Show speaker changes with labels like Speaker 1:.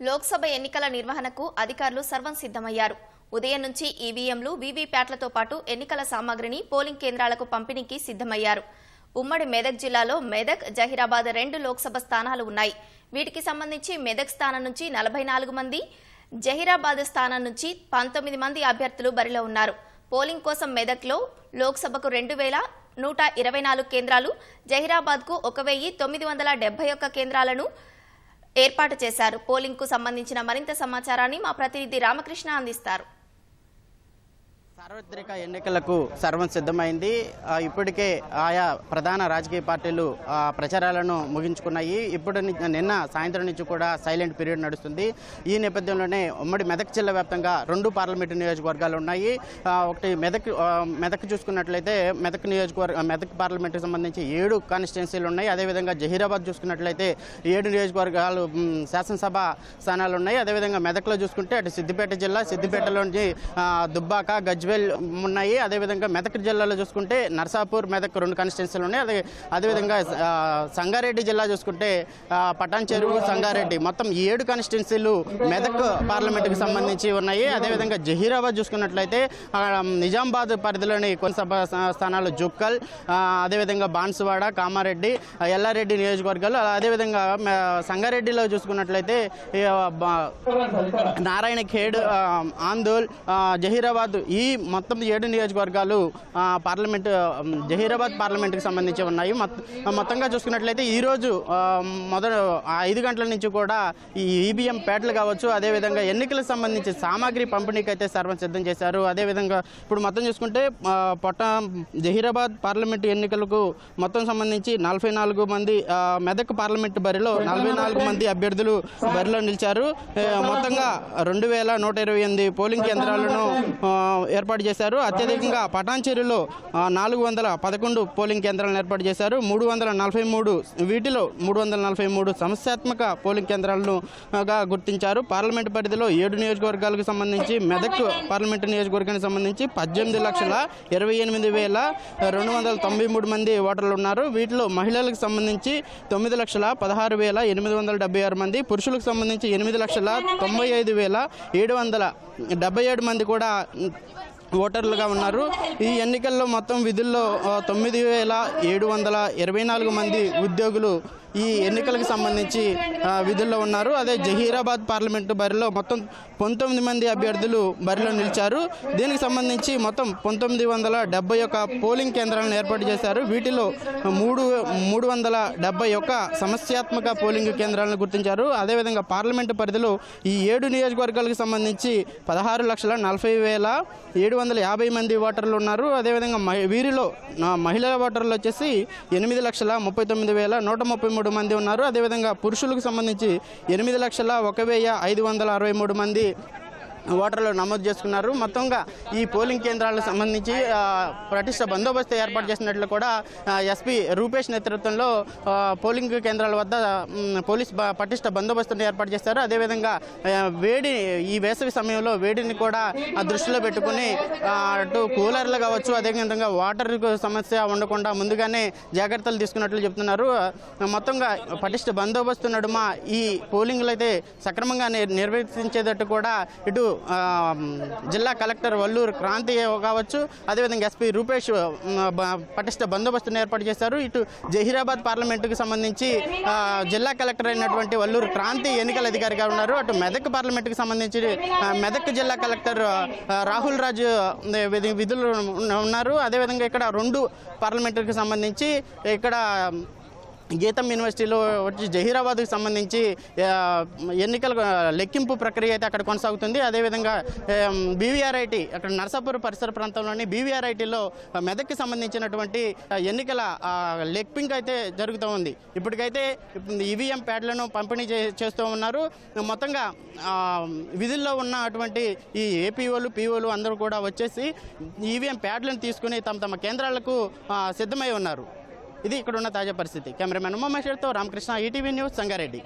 Speaker 1: లోక్సభ ఎన్నికల నిర్వహణకు అధికారులు సర్వం సిద్ధమయ్యారు. ఉదయం నుంచి ఈవీఎంలు వీవీప్యాట్లతో పాటు ఎన్నికల సామాగ్రిని పోలింగ్ కేంద్రాలకు పంపిణీకి సిద్ధమయ్యారు. ఉమ్మడి మెదక్ జిల్లాలో మెదక్ జహీరాబాద్ రెండు లోక్సభ స్థానాలు ఉన్నాయి. వీటికి సంబంధించి మెదక్ స్థానం నుంచి నలభై నాలుగు మంది జహీరాబాద్ స్థానం నుంచి పంతొమ్మిది మంది అభ్యర్థులు బరిలో ఉన్నారు. పోలింగ్ కోసం మెదక్లో లోక్సభకు రెండు వేల నూట ఇరవై నాలుగు కేంద్రాలు జహీరాబాద్కు ఒక వెయ్యి తొమ్మిది వందల డెబ్బై ఒక్క కేంద్రాలను ఏర్పాటు చేశారు. పోలింగ్కు సంబంధించిన మరింత సమాచారాన్ని మా ప్రతినిధి రామకృష్ణ అందిస్తారు.
Speaker 2: సార్వత్రిక ఎన్నికలకు సర్వం సిద్ధమైంది. ఇప్పటికే ఆయా ప్రధాన రాజకీయ పార్టీలు ప్రచారాలను ముగించుకున్నాయి. ఇప్పుడు నిన్న సాయంత్రం నుంచి కూడా సైలెంట్ పీరియడ్ నడుస్తుంది. ఈ నేపథ్యంలోనే ఉమ్మడి మెదక్ జిల్లా వ్యాప్తంగా రెండు పార్లమెంటు నియోజకవర్గాలు ఉన్నాయి. ఒకటి మెదక్ మెదక్ చూసుకున్నట్లయితే మెదక్ నియోజకవర్గ మెదక్ పార్లమెంటుకు సంబంధించి ఏడు కాన్స్టిట్యున్సీలు ఉన్నాయి. అదేవిధంగా జహీరాబాద్ చూసుకున్నట్లయితే ఏడు నియోజకవర్గాలు శాసనసభ స్థానాలు ఉన్నాయి. అదేవిధంగా మెదక్లో చూసుకుంటే అటు సిద్దిపేట జిల్లా సిద్దిపేటలోని దుబ్బాక దుబ్బాక గజ్వేల్ ఉన్నాయి. అదేవిధంగా మెదక్ జిల్లాలో చూసుకుంటే నర్సాపూర్ మెదక్ రెండు కాన్స్టిట్యున్సీలు ఉన్నాయి. అదే అదేవిధంగా సంగారెడ్డి జిల్లా చూసుకుంటే పటాన్ చెరువు సంగారెడ్డి మొత్తం ఏడు కాన్స్టిట్యున్సీలు మెదక్ పార్లమెంట్కి సంబంధించి ఉన్నాయి. అదేవిధంగా జహీరాబాద్ చూసుకున్నట్లయితే నిజామాబాద్ పరిధిలోని కొన్ని సభ స్థానాలు జుక్కల్ అదేవిధంగా బాన్సువాడ కామారెడ్డి ఎల్లారెడ్డి నియోజకవర్గాలు అదేవిధంగా సంగారెడ్డిలో చూసుకున్నట్లయితే నారాయణ ఖేడ్ ఆందోల్ జహీరాబాద్ ఈ మొత్తం ఏడు నియోజకవర్గాలు పార్లమెంటు జహీరాబాద్ పార్లమెంట్కి సంబంధించి ఉన్నాయి. మొత్తంగా చూసుకున్నట్లయితే ఈరోజు మొదటి మొదట ఐదు గంటల నుంచి కూడా ఈ ఈబీఎం పేటలు కావచ్చు అదేవిధంగా ఎన్నికలకు సంబంధించి సామాగ్రి పంపిణీకి అయితే సర్వం సిద్ధం చేశారు. అదేవిధంగా ఇప్పుడు మొత్తం చూసుకుంటే పొట్ట జహీరాబాద్ పార్లమెంట్ ఎన్నికలకు మొత్తం సంబంధించి నలభై నాలుగు మంది మెదక్ పార్లమెంట్ బరిలో నలభై నాలుగు మంది అభ్యర్థులు బరిలో నిలిచారు. మొత్తంగా రెండు వేల నూట ఇరవై ఎనిమిది పోలింగ్ కేంద్రాలను ఏర్పాటు చేశారు. అత్యధికంగా పటాన్చేరులో నాలుగు వందల పదకొండు పోలింగ్ కేంద్రాలను ఏర్పాటు చేశారు. మూడు వందల నలభై మూడు వీటిలో మూడు వందల నలభై మూడు సమస్యాత్మక పోలింగ్ కేంద్రాలను గుర్తించారు. పార్లమెంట్ పరిధిలో ఏడు నియోజకవర్గాలకు సంబంధించి మెదక్ పార్లమెంటు నియోజకవర్గానికి సంబంధించి పద్దెనిమిది లక్షల ఇరవై ఎనిమిది వేల రెండు వందల తొంభై మూడు మంది ఓటర్లు ఉన్నారు. వీటిలో మహిళలకు సంబంధించి తొమ్మిది లక్షల పదహారు వేల ఎనిమిది వందల డెబ్బై ఆరు మంది పురుషులకు సంబంధించి ఎనిమిది లక్షల తొంభై ఐదు వేల ఏడు వందల డెబ్బై ఏడు మంది కూడా ఓటర్లుగా ఉన్నారు. ఈ ఎన్నికల్లో మొత్తం విధుల్లో తొమ్మిది వేల ఏడు వందల ఇరవై నాలుగు మంది ఉద్యోగులు ఈ ఎన్నికలకు సంబంధించి విధుల్లో ఉన్నారు. అదే జహీరాబాద్ పార్లమెంటు బరిలో మొత్తం పంతొమ్మిది మంది అభ్యర్థులు బరిలో నిలిచారు. దీనికి సంబంధించి మొత్తం పంతొమ్మిది వందల డెబ్బై ఒక్క పోలింగ్ కేంద్రాలను ఏర్పాటు చేశారు. వీటిలో మూడు మూడు వందల డెబ్బై ఒక్క సమస్యాత్మక పోలింగ్ కేంద్రాలను గుర్తించారు. అదేవిధంగా పార్లమెంటు పరిధిలో ఈ ఏడు నియోజకవర్గాలకు సంబంధించి పదహారు లక్షల నలభై వేల ఏడు వందల యాభై మంది ఓటర్లు ఉన్నారు. అదేవిధంగా మహి- వీరిలో మహిళల ఓటర్లు వచ్చేసి ఎనిమిది లక్షల ముప్పై తొమ్మిది వేల నూట ముప్పై మూడు మంది ఉన్నారు. అదేవిధంగా పురుషులకు సంబంధించి ఎనిమిది లక్షల ఒక వెయ్యి ఐదు వందల అరవై మూడు మంది ఓటర్లు నమోదు చేసుకున్నారు. మొత్తంగా ఈ పోలింగ్ కేంద్రాలకు సంబంధించి పటిష్ట బందోబస్తు ఏర్పాటు చేసినట్లు కూడా ఎస్పీ రూపేష్ నేతృత్వంలో పోలింగ్ కేంద్రాల వద్ద పోలీస్ పటిష్ట బందోబస్తును ఏర్పాటు చేశారు. అదేవిధంగా వేడి ఈ వేసవి సమయంలో వేడిని కూడా దృష్టిలో పెట్టుకుని అటు కూలర్లు కావచ్చు అదేవిధంగా వాటర్ సమస్య ఉండకుండా ముందుగానే జాగ్రత్తలు తీసుకున్నట్లు చెప్తున్నారు. మొత్తంగా పటిష్ట బందోబస్తు నడుమ ఈ పోలింగ్లు అయితే సక్రమంగా నిర్వహించేటట్టు నిర్వర్తించేటట్టు కూడా ఇటు జిల్లా కలెక్టర్ వల్లూరు క్రాంతి కావచ్చు అదేవిధంగా ఎస్పీ రూపేష్ పటిష్ట బందోబస్తును ఏర్పాటు చేశారు. ఇటు జహీరాబాద్ పార్లమెంటుకు సంబంధించి జిల్లా కలెక్టర్ అయినటువంటి వల్లూరు క్రాంతి ఎన్నికల అధికారిగా ఉన్నారు. అటు మెదక్ పార్లమెంటుకు సంబంధించి మెదక్ జిల్లా కలెక్టర్ రాహుల్ రాజు విధులు ఉన్నారు. అదేవిధంగా ఇక్కడ రెండు పార్లమెంటుకి సంబంధించి ఇక్కడ గీతం యూనివర్సిటీలో వచ్చి జహీరాబాద్కు సంబంధించి ఎన్నికల లెక్కింపు ప్రక్రియ అయితే అక్కడ కొనసాగుతుంది. అదేవిధంగా బీవీఆర్ఐటి అక్కడ నర్సాపూర్ పరిసర ప్రాంతంలోని బీవీఆర్ఐటీలో మెదక్కి సంబంధించినటువంటి ఎన్నికల ఆ, అయితే జరుగుతూ ఉంది. ఇప్పటికైతే ఈవీఎం ప్యాడ్లను పంపిణీ చే- చేస్తూ ఉన్నారు. మొత్తంగా విధుల్లో విధుల్లో ఉన్నటువంటి ఈ ఏపీఓలు పీఓలు అందరూ కూడా వచ్చేసి ఈవీఎం ప్యాడ్లను తీసుకుని తమ తమ కేంద్రాలకు సిద్ధమై ఉన్నారు. ఇది ఇక్కడ ఉన్న తాజా పరిస్థితి. కెమెరామెన్ ఉమామేశ్వర్తో రామకృష్ణ ఈటీవీ న్యూస్ సంగారెడ్డి.